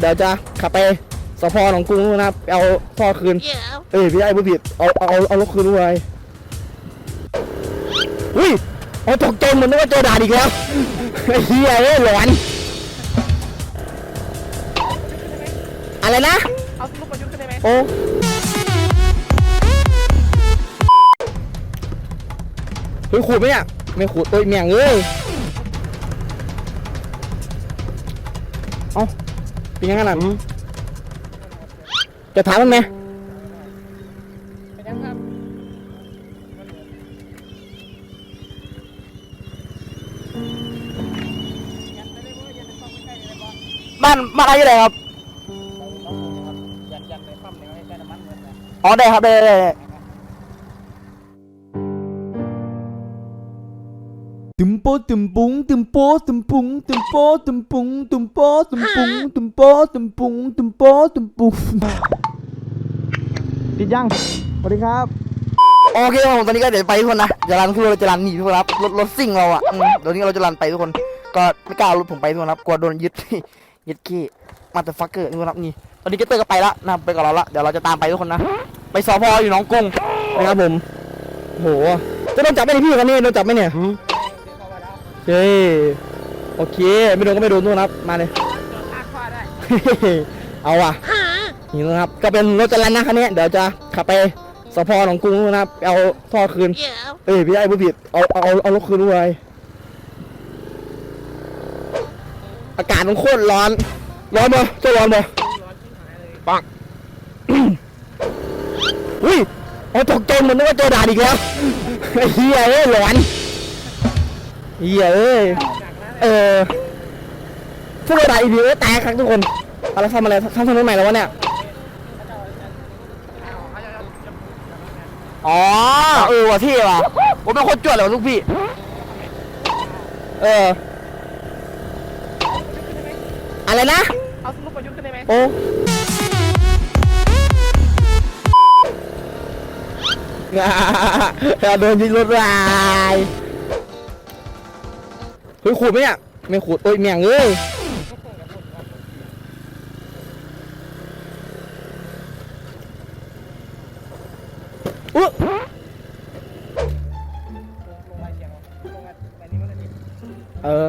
เดี๋ยวจะขับไปสพหนองกรุงนะครับไปเอาท่อคืน Yeah. เอ้ยพี่ไอ้ผู้ผิด เอาเอาเอาเอารถคืนด้วยอุ้ยเอาตกใจเหมือนนึกว่าเจอด่านอีกแล้วไอ้เหี้ยเอ้ยหลอนอะไรนะ เอาลูกประยุทธ์ขึ้นได้ไหมโอ้เฮ้ยขูดไหมเนี่ยไม่ขูดเอ้ยแม่งเอ้ย เป็นยังไงล่ะจะถามมันไหมไปยังครับบ้านบ้านอะไรอยู่ไหนครับยันยันไปปั๊มเนี่ยให้ใช้น้ำมันเหมือนกันอ๋อได้ครับได้ได้ โปตึมปุงตึมโปตึมปุงตึมโปตึมปุงตึมโปตึมปุงตึมโปตึมปุงตึมโปตึมปุงติดยังสวัสดีครับ โอเคครับผมตอนนี้ก็เดี๋ยวไปทุกคนนะจะรันคือเราจะรันหนีทุกคนครับรถรถซิ่งเราอะอืมเดี๋ยวนี้เราจะรันไปทุกคน ก็ไม่กล้าเอารถผมไปทุกคนครับกลัวโดนยึด ยึดขี้มาแต่ฟักเกอร์ทุกคนครับนี่ตอนนี้เกตเตอร์ก็ไปละนะครับไปกับเราละเดี๋ยวเราจะตามไปทุกคนนะไปสพอยู่หน้องกรุงนะครับผมโหจะโดนจับไหมเนี่ยพี่คนนี้โดนจับไหมเนี่ย เฮ้ยโอเค ไม่โดนก็ไม่โดนทุกคนครับ มาเลยลากคว้าได้ เอาว่ะนี่นะครับ ก็เป็นรถจรันนะคันนี้ เดี๋ยวจะขับไปสพหนองกรุงนะครับไปเอาท่อคืน Yeah. เอ้ยพี่ไอ้ผู้ผิดเอาเอาเอาเอารถคืนด้วยอากาศมันโคตรร้อน ร้อนปะจะร้อนปะปังอุ้ยเอาตกใจเหมือนนึกว่าเจอด่านอีกแล้วไอ้เฮียเอ้ยหลอน เฮียเอ้ยเออพวกเราด่านอีพีเอ้ยแตกครับทุกคนเอาแล้วทำอะไรทำถนนใหม่แล้ววะเนี่ยอ๋อเออว่ะที่ว่ะผมเป็นคนจวดเลยว่ะลูกพี่ เออ อะไรนะ เอาลูกประยุทธ์ขึ้นได้ไหมโอ้เราโดนยิงรถราย เฮ้ยขูดไหมเนี่ยไม่ขูดเอ้ยแม่งเอ้ยอุ๊เออ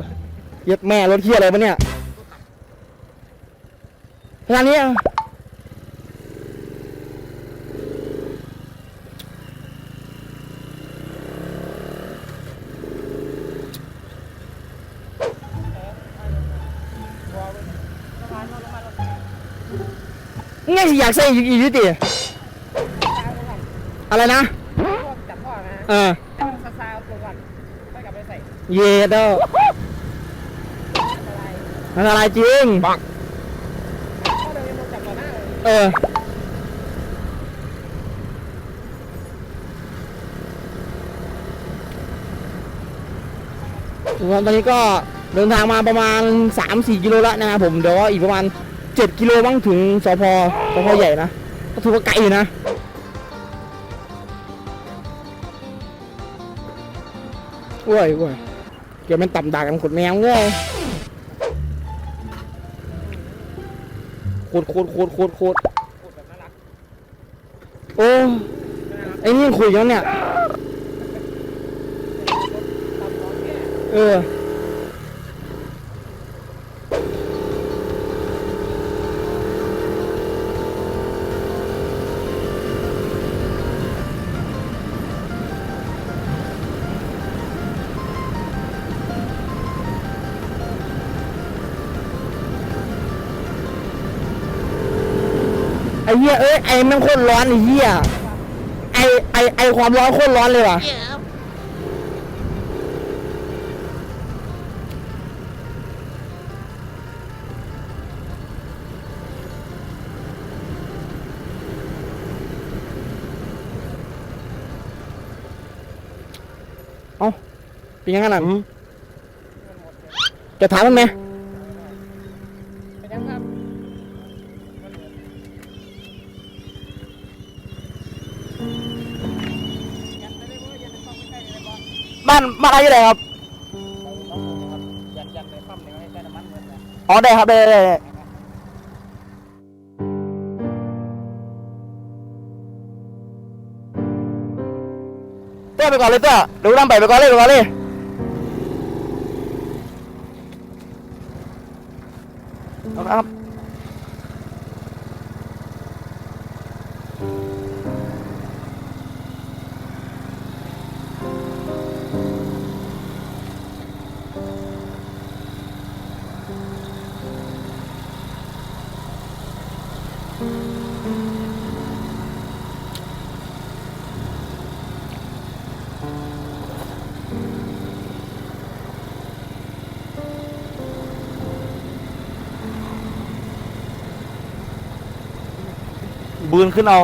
เย็ดแม่รถเที่ยอะไรปะเนี่ยร้านนี้ อะไงสิอยากใส่อีกอีกนิดดิอะไรนะพวกจับพ่อนะเออให้มันซาซาเอาตัวก่อนค่อยกลับไปใส่เย็ดเด้ออะไรมันอะไรจริง พ่อเดินมาจับต่อหน้าเลยเออ ตอนนี้ก็เดินทางมาประมาณ 3-4 กิโลแล้วนะครับผม เดี๋ยวก็อีกประมาณ 7กิโลบ้างถึงสพสพใหญ่นะก็ถือว่าไกลอยู่นะโอ้ยโอ้ยเกี่ยวมันต่ำด่ากันขดแมวเงี้ยโคตรโคตรโคตรโคตรโคตรพูดโอ้ไอ้นี่ยังคุยกันเนี่ยตามน้องเนี่ยเออ เหี้ยเอ้ยไอ้แมันโคตรร้อนไอ้เหี้ยไอ้ไอ้ไอ้ความร้อนโคตรร้อนเลยว่ะ Yeah. เอ้าเป็นยังไงล่ะจะถามมันไหม อะไหครับยังไงครับอ๋อได้ครับได้ได้ไเต้ไปก่อนเลยเต้ดูน้ำไปไปก่อนเลยไปก่อนเลย บืนขึ้นเอา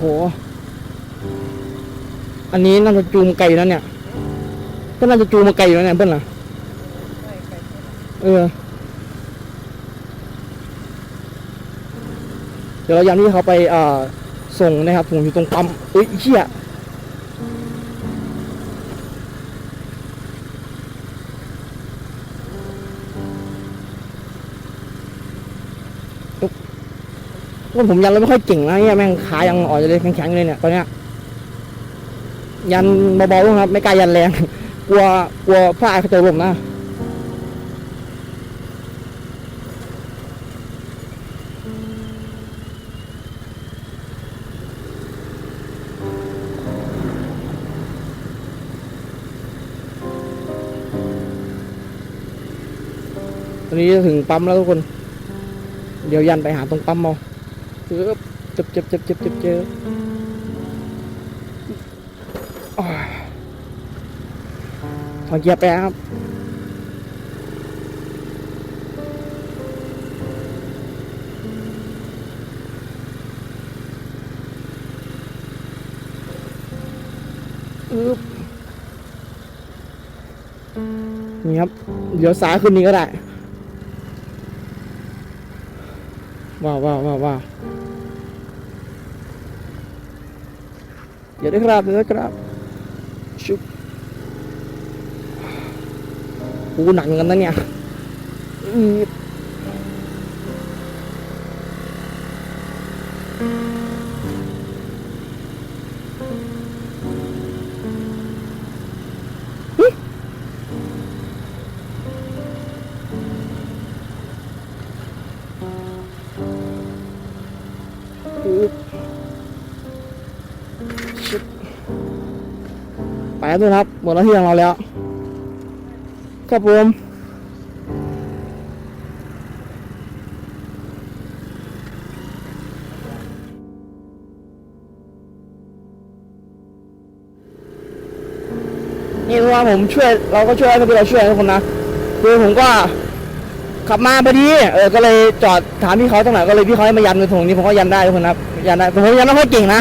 โอ้โห อันนี้น่าจะจูงไก่แล้วเนี่ยก็น่าจะจูงมาไก่แล้วเนี่ยเพื่อนล่ะเออ เดี๋ยวเราย้ำที่เขาไปเอ่อส่งนะครับผมอยู่ตรงปั๊มเอ้ยเชี่ย ว่าผมยันแล้วไม่ค่อยเก่งนะเนี่ยแม่งขายังอ่อนเลยแข็งๆเลยเนี่ยตอนเนี้ยยันเบาๆนะครับ ไม่กล้ายันแรง กลัวกลัวพลาดเขาจะลมนะตอนนี้จะถึงปั๊มแล้วทุกคน เดี๋ยวยันไปหาตรงปั๊มเอาปึ๊บเจ็บเจ็บเจ็บเจ็บเจ็บเจ็บถอนเกียร์แปครับอึ๊บนี่ครับเดี๋ยวซ้ายขึ้นนี้ก็ได้ว้าวว้าวว้าวว้าว เดี๋ยวได้ครับเดี๋ยว ไปแล้วด้วยครับ หมดหน้าที่ของเราแล้ว ครับผมนี่คือว่าผมช่วยเราก็ช่วยให้พี่เราช่วยทุกคนนะคือผมก็ขับมาพอดีเออก็เลยจอดถามพี่เขาตรงไหนก็เลยพี่เขาให้มายันในตรงนี้ผมก็ยันได้ทุกคนนะยันได้ผมยันไม่ค่อยเก่งนะ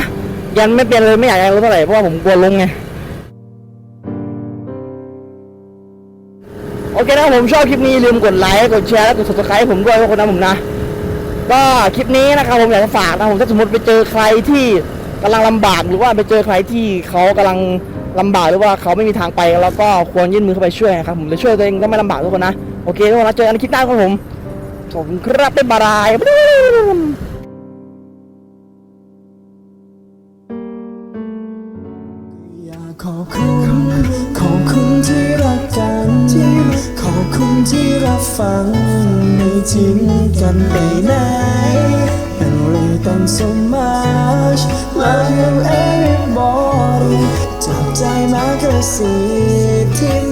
ยันไม่เป็นเลยไม่อยากยันรู้เท่าไหร่เพราะว่าผมกลัวลงไง อเคนะผมชอบคลิปนี้ลืมกดไลค์กดแชร์และกด subscribe ผมด้วยคนนะผมนะ ก็คลิปนี้นะครับผมอยากจะฝากนะผมถ้าสมมติไปเจอใครที่กำลังลำบากหรือว่าไปเจอใครที่เขากำลังลำบากหรือว่าเขาไม่มีทางไปแล้วก็ควรยื่นมือเข้าไปช่วยนะครับผมจะช่วยตัวเองก็ไม่ลำบากทุกคนนะโอเคทุกคนนะเจอกันคลิปหน้าครับผมขอบคุณครับบ๊ายบาย ที่รับฟังไม่ทิ้งกันไปไหน And really thanks so much Love you everybody จับใจมากระสิที่